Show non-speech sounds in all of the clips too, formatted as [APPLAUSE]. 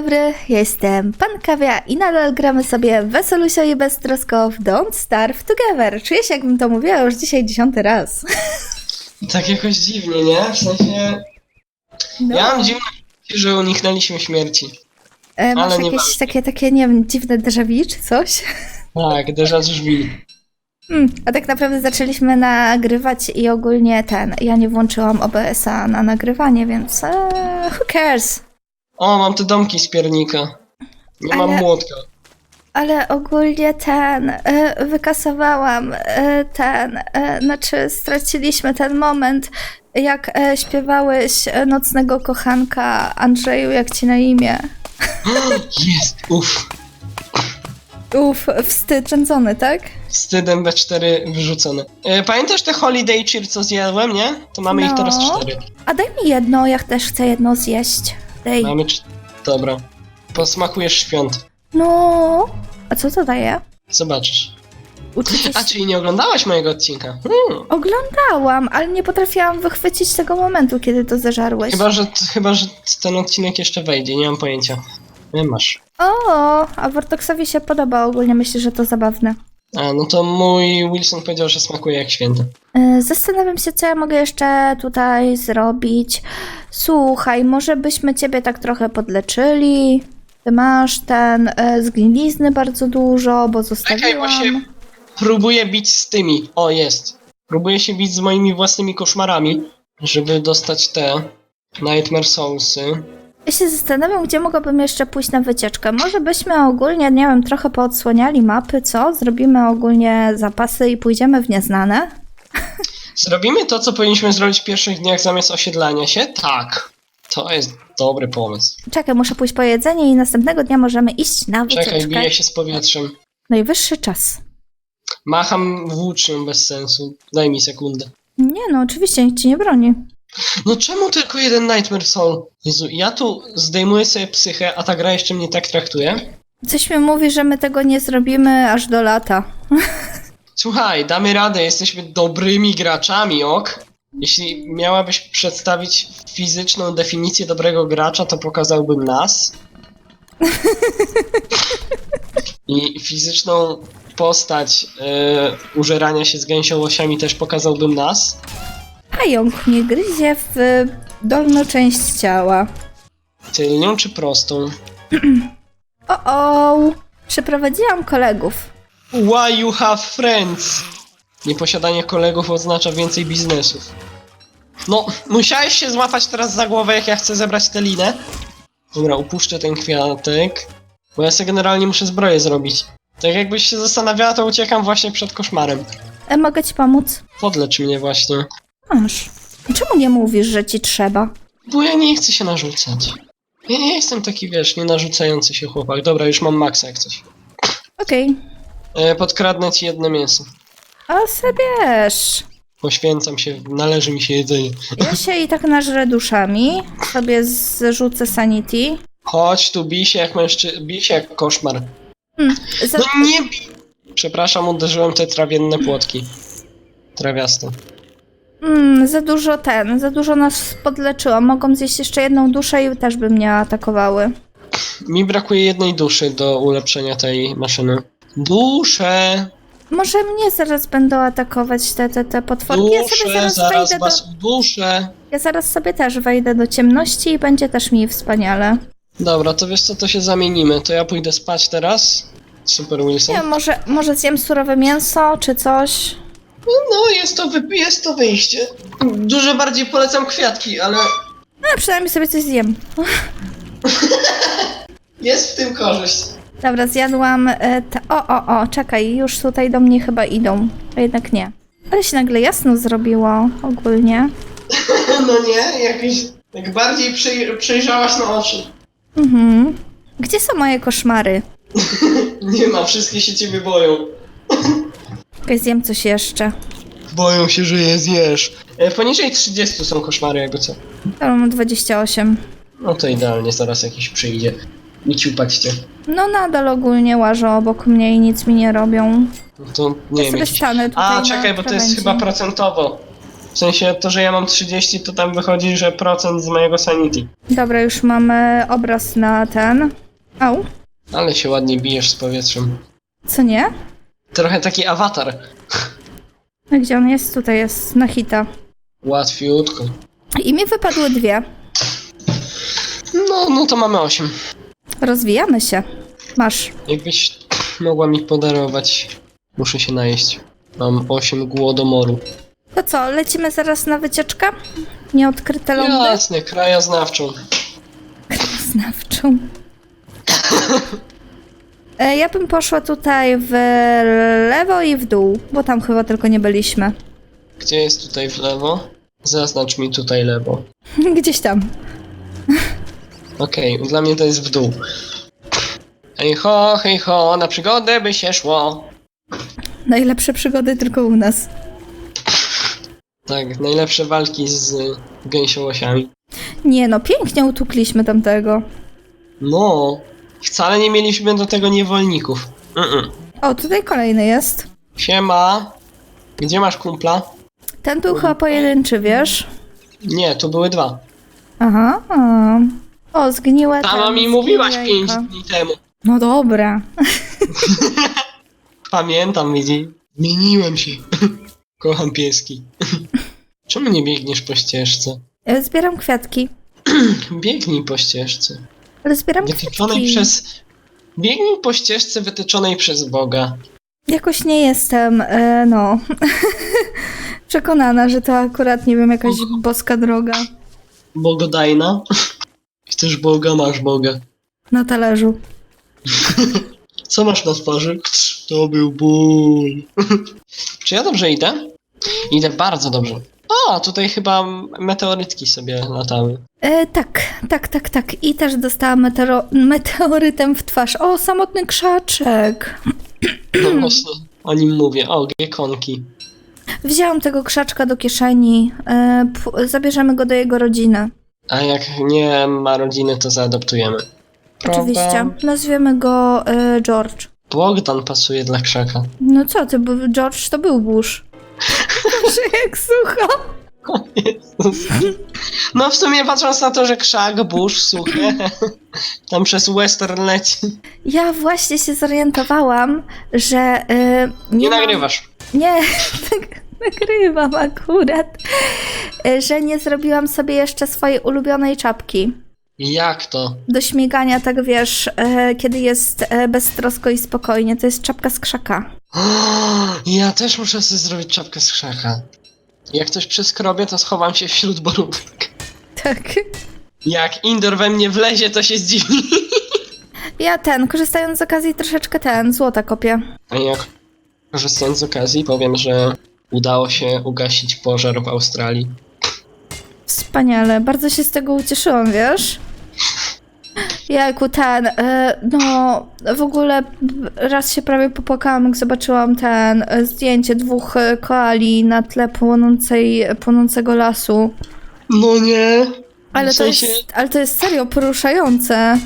dobry, ja jestem Pan Kawia i nadal gramy sobie wesolusio i beztrosko w Don't Starve Together. Czuję się jakbym to mówiła już dzisiaj dziesiąty raz. [LAUGHS] Tak jakoś dziwnie, nie? W sensie. No. Ja mam dziwne poczucie, że uniknęliśmy śmierci. E, Masz ale nie jakieś takie, takie, nie wiem, dziwne déjà vu czy coś? [LAUGHS] Tak, déjà drzwi. Hmm, a tak naprawdę zaczęliśmy nagrywać i ogólnie ten, ja nie włączyłam OBS-a na nagrywanie, więc e, who cares? O, mam te domki z piernika. Nie mam Ale- młotka. Ale ogólnie ten, e, wykasowałam e, ten, e, znaczy straciliśmy ten moment, jak e, śpiewałeś e, Nocnego Kochanka Andrzeju, jak ci na imię. [GASPS] Jest! Uff. Uf, wstyd rządzony, tak? Wstydem B4 wyrzucone. E, pamiętasz te holiday cheer, co zjadłem, nie? To mamy ich No. teraz cztery. A daj mi jedno, ja też chcę jedno zjeść. Dej. Mamy cz... Dobra. Posmakujesz świąt. No, a co to daje? Zobaczysz. A, czyli nie oglądałaś mojego odcinka? Hmm. Oglądałam, ale nie potrafiłam wychwycić tego momentu, kiedy to zażarłeś. Chyba, że, chyba, że ten odcinek jeszcze wejdzie, nie mam pojęcia. Nie masz. O, a Vortoxowi się podoba ogólnie, myślę, że to zabawne. A, no to mój Wilson powiedział, że smakuje jak święty. E, Zastanawiam się, co ja mogę jeszcze tutaj zrobić. Słuchaj, może byśmy ciebie tak trochę podleczyli. Ty masz ten e, zgnilizny bardzo dużo, bo Czekaj, zostawiłam. się próbuję bić z tymi. O, jest. Próbuję się bić z moimi własnymi koszmarami, żeby dostać te Nightmare Soulsy. Ja się zastanawiam, gdzie mogłabym jeszcze pójść na wycieczkę. Może byśmy ogólnie, nie wiem, trochę poodsłaniali mapy, co? Zrobimy ogólnie zapasy i pójdziemy w nieznane? Zrobimy to, co powinniśmy zrobić w pierwszych dniach zamiast osiedlania się? Tak. To jest dobry pomysł. Czekaj, muszę pójść po jedzenie i następnego dnia możemy iść na Czekaj, wycieczkę. biję się z powietrzem. Najwyższy czas. Macham włócznią bez sensu. Daj mi sekundę. Nie no, oczywiście, nikt ci nie broni. No czemu tylko jeden Nightmare Soul? Jezu, ja tu zdejmuję sobie psychę, a ta gra jeszcze mnie tak traktuje? Coś mi mówi, że my tego nie zrobimy aż do lata. [LAUGHS] Słuchaj, damy radę, jesteśmy dobrymi graczami, ok? Jeśli miałabyś przedstawić fizyczną definicję dobrego gracza, to pokazałbym nas. [LAUGHS] I fizyczną postać e, użerania się z gęsiołosiami też pokazałbym nas. Pająk mnie gryzie w dolną część ciała. Tylnią czy prostą? [CLEARS THROAT] O, o! Przyprowadziłam kolegów. Why you have friends? Nieposiadanie kolegów oznacza więcej biznesów. No, musiałeś się złapać teraz za głowę, jak ja chcę zebrać tę linę. Dobra, upuszczę ten kwiatek. Bo ja sobie generalnie muszę zbroję zrobić. Tak jakbyś się zastanawiała, to uciekam właśnie przed koszmarem. E, mogę ci pomóc? Podlecz mnie właśnie. Masz. Czemu nie mówisz, że ci trzeba? Bo ja nie chcę się narzucać. Ja nie jestem taki, wiesz, nie narzucający się chłopak. Dobra, już mam maksa jak coś. Okej. E, podkradnę ci jedno mięso. A sobie Poświęcam się, należy mi się jedzenie. Ja [LAUGHS] się i tak nażrę duszami. Sobie zrzucę sanity. Chodź tu, bij się jak mężczy... bij się jak koszmar. Hmm, za... No nie bij! Przepraszam, uderzyłem te trawienne płotki. Trawiaste. Mm, za dużo ten, za dużo nas podleczyło. Mogą zjeść jeszcze jedną duszę i też by mnie atakowały. Mi brakuje jednej duszy do ulepszenia tej maszyny. Dusze! Może mnie zaraz będą atakować te, te, te potworki. Ja sobie Dusze! zaraz, Zaraz wejdę do, was uduszę! ja zaraz sobie też wejdę do ciemności i będzie też mi wspaniale. Dobra, to wiesz co, to się zamienimy. To ja pójdę spać teraz. Super Wilson. Nie może, może zjem surowe mięso czy coś. No, jest to, wy... jest to wyjście. Dużo bardziej polecam kwiatki, ale No, przynajmniej sobie coś zjem. [LAUGHS] jest w tym korzyść. Dobra, zjadłam. E, te... O, o, o, czekaj, już tutaj do mnie chyba idą. A jednak nie. Ale się nagle jasno zrobiło ogólnie. [LAUGHS] No nie, jakiś... Jak bardziej przyj... przyjrzałaś na oczy. Mhm. Gdzie są moje koszmary? [LAUGHS] Nie ma, wszystkie się ciebie boją. Okej, zjem coś jeszcze. Boją się, że je zjesz. E, poniżej 30 są koszmary, jakby co. Dobra, mam 28. No to idealnie, zaraz jakiś przyjdzie. I ciupać cię. No nadal ogólnie łażą obok mnie i nic mi nie robią. No to nie Ja wiem, sobie jakiś... stanę tutaj A, na czekaj, bo to jest krawędzi. chyba procentowo. W sensie to, że ja mam 30, to tam wychodzi, że procent z mojego sanity. Dobra, już mamy obraz na ten. Au, Ale się ładnie bijesz z powietrzem. co nie? Trochę taki awatar. A gdzie on jest? Tutaj jest, na hita. Łatwiutko. I mi wypadły dwie. No, no to mamy 8. Rozwijamy się. Masz. Jakbyś mogła mi podarować. Muszę się najeść. Mam 8 głodomoru. To co, lecimy zaraz na wycieczkę? Nieodkryte lądy? Jasne, krajoznawczą. Znawczą. [LAUGHS] E, Ja bym poszła tutaj w lewo i w dół, bo tam chyba tylko nie byliśmy. Gdzie jest tutaj w lewo? Zaznacz mi tutaj lewo. [LAUGHS] Gdzieś tam. Okej, dla mnie to jest w dół. Hej ho, hej ho, na przygodę by się szło. Najlepsze przygody tylko u nas. Tak, najlepsze walki z gęsiołosiami. Nie no, pięknie utukliśmy tamtego. No, wcale nie mieliśmy do tego niewolników. Mm-mm. O, tutaj kolejny jest. Siema. Gdzie masz kumpla? Ten był chyba pojedynczy, wiesz? Nie, tu były dwa. Aha. a. O, zgniłe Sama ten, mi mówiłaś pięć dni temu. No dobra. [LAUGHS] Pamiętam, widzi. Zmieniłem się. [LAUGHS] Kocham pieski. [LAUGHS] Czemu nie biegniesz po ścieżce? E, Zbieram kwiatki. [CLEARS THROAT] Biegnij po ścieżce. Ale zbieram Wytyczonej kwiatki. przez... Biegnij po ścieżce wytyczonej przez Boga. Jakoś nie jestem, e, no, [LAUGHS] przekonana, że to akurat, nie wiem, jakaś boska droga Bogodajna. Chcesz Boga, masz Boga. na talerzu. [LAUGHS] Co masz na twarzy? To był ból. [LAUGHS] Czy ja dobrze idę? Idę bardzo dobrze. A, tutaj chyba meteorytki sobie latały. E, tak, tak, tak, tak. I też dostałam meteoro- meteorytem w twarz. O, samotny krzaczek. No właśnie, o nim mówię. O, gekonki. Wzięłam tego krzaczka do kieszeni. E, p- zabierzemy go do jego rodziny. A jak nie ma rodziny, to zaadoptujemy. Oczywiście. Prawda? Nazwiemy go e, George. Bogdan pasuje dla krzaka. No co ty, bo George to był Bush. Boże, jak sucho. O Jezus. No w sumie patrząc na to, że krzak, burz, suchy, tam przez western leci. Ja właśnie się zorientowałam, że e, nie, Nie mam- nagrywasz. Nie, [LAUGHS] tak nagrywam akurat, e, że nie zrobiłam sobie jeszcze swojej ulubionej czapki. Jak to? Do śmigania, tak wiesz, e, kiedy jest e, beztrosko i spokojnie. To jest czapka z krzaka. Ja też muszę sobie zrobić czapkę z krzaka. Jak coś przeskrobię, to schowam się wśród borówek. Tak. Jak indoor we mnie wlezie, to się zdziwi. Ja ten, korzystając z okazji, troszeczkę ten, złota kopię. A jak korzystając z okazji, powiem, że udało się ugasić pożar w Australii. Wspaniale, bardzo się z tego ucieszyłam, wiesz? Jajku, ten, e, no w ogóle raz się prawie popłakałam, jak zobaczyłam ten e, zdjęcie dwóch e, koali na tle płonącej, płonącego lasu. No nie. Ale w to, sensie, jest, ale to jest serio poruszające.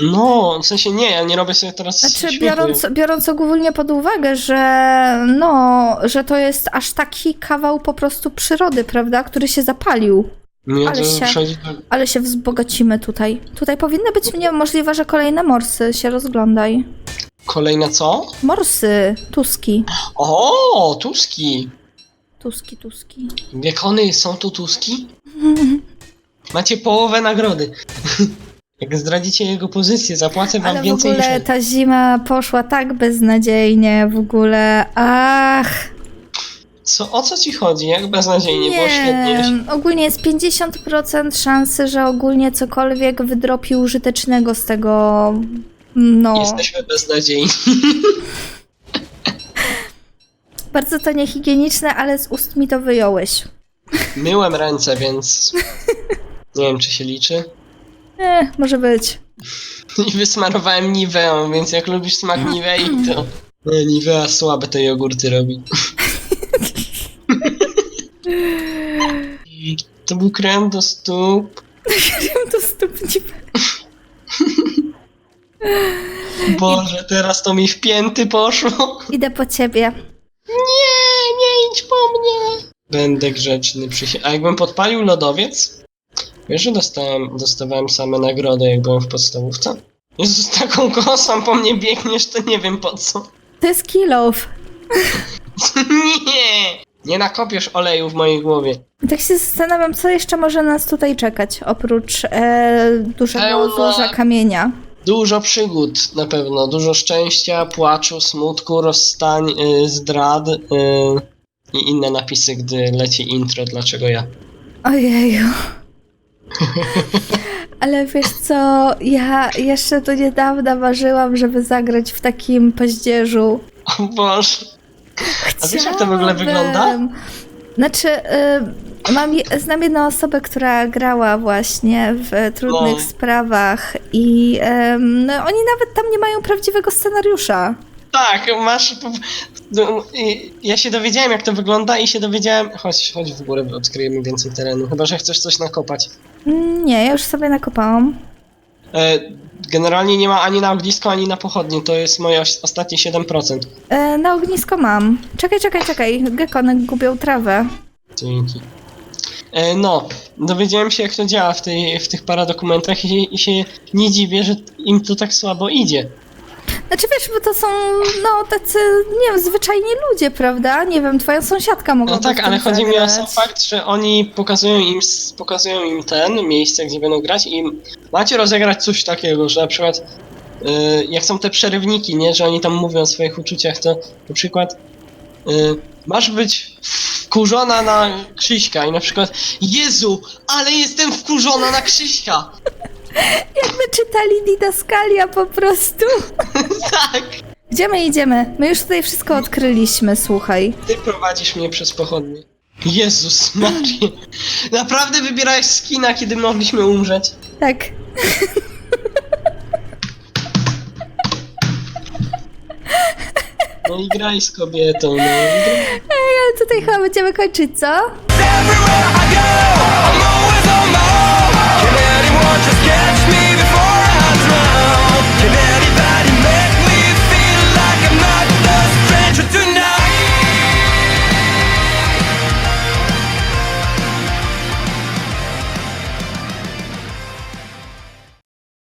No, w sensie nie, ja nie robię sobie teraz Znaczy, śmiechu. biorąc, biorąc ogólnie pod uwagę, że no, że to jest aż taki kawał po prostu przyrody, prawda, który się zapalił. Mnie ale się- tak... Ale się wzbogacimy tutaj. Tutaj powinny być mnie możliwe, że kolejne morsy się rozglądaj. Kolejne co? Morsy, tuski. O, tuski. Tuski, tuski. Gekony, są tu tuski? [LAUGHS] Macie połowę nagrody. [LAUGHS] Jak zdradzicie jego pozycję, zapłacę wam Ale w więcej ogóle niż... ta zima poszła tak beznadziejnie, w ogóle. Ach. Co, o co ci chodzi? Jak beznadziejnie, było świetnie. ogólnie jest 50% szansy, że ogólnie cokolwiek wydropi użytecznego z tego. No. Jesteśmy beznadziejni. [LAUGHS] Bardzo to niehigieniczne, ale z ust mi to wyjąłeś. [LAUGHS] Myłem ręce, więc... Nie wiem, czy się liczy. Eh, może być. [LAUGHS] I wysmarowałem Niveą, więc jak lubisz smak Nivei, to... [CLEARS THROAT] Nivea słabe te jogurty robi. To był krem do stóp. Wiem to stopni. Boże, teraz to mi w pięty poszło. Idę po ciebie. Nie, nie idź po mnie. Będę grzeczny przysię... A jakbym podpalił lodowiec? Wiesz, że dostałem, dostawałem same nagrody, jak byłem w podstawówce? Jezus, taką kosą po mnie biegniesz, to nie wiem po co. To jest kill off. [LAUGHS] nie! Nie nakopiesz oleju w mojej głowie. Tak się zastanawiam, co jeszcze może nas tutaj czekać, oprócz e, dużego Pełno- złoża kamienia. Dużo przygód na pewno, dużo szczęścia, płaczu, smutku, rozstań, y, zdrad y, i inne napisy, gdy leci intro, dlaczego ja. Ojeju. [LAUGHS] Ale wiesz co, ja jeszcze do niedawna marzyłam, żeby zagrać w takim paździerzu. O Boże. A wiesz, jak to w ogóle wygląda? Znaczy, y, mam, je- znam jedną osobę, która grała właśnie w trudnych No. sprawach i em, no, oni nawet tam nie mają prawdziwego scenariusza. Tak, masz. po- no, i- Ja się dowiedziałem, jak to wygląda, i się dowiedziałem. Chodź, chodź w górę, odkryjemy więcej terenu. Chyba, że chcesz coś nakopać. Mm, Nie, ja już sobie nakopałam. E, generalnie nie ma ani na ognisko, ani na pochodnie. To jest moje os- ostatnie 7%. E, na ognisko mam. Czekaj, czekaj, czekaj. Gekony gubią trawę. Dzięki. E, no, dowiedziałem się, jak to działa w, tej, w tych paradokumentach i, i się nie dziwię, że im to tak słabo idzie. Znaczy wiesz, bo to są no tacy, nie wiem, zwyczajni ludzie, prawda? Nie wiem, twoja sąsiadka mogła No tak, ale chodzi mi o sam fakt, że oni pokazują im, pokazują im ten miejsce, gdzie będą grać i macie rozegrać coś takiego, że na przykład y, jak są te przerywniki, nie, że oni tam mówią o swoich uczuciach, to na przykład y, masz być wkurzona na Krzyśka i na przykład Jezu, ale jestem wkurzona na Krzyśka! My czytali Didaskalia po prostu. [LAUGHS] tak! Gdzie my idziemy? My już tutaj wszystko odkryliśmy, słuchaj. Ty prowadzisz mnie przez pochodnie. Jezus Maria. Naprawdę wybierałeś skina, kiedy mogliśmy umrzeć? Tak. No i graj z kobietą, no. Ej, ale tutaj chyba będziemy kończyć, co? Everywhere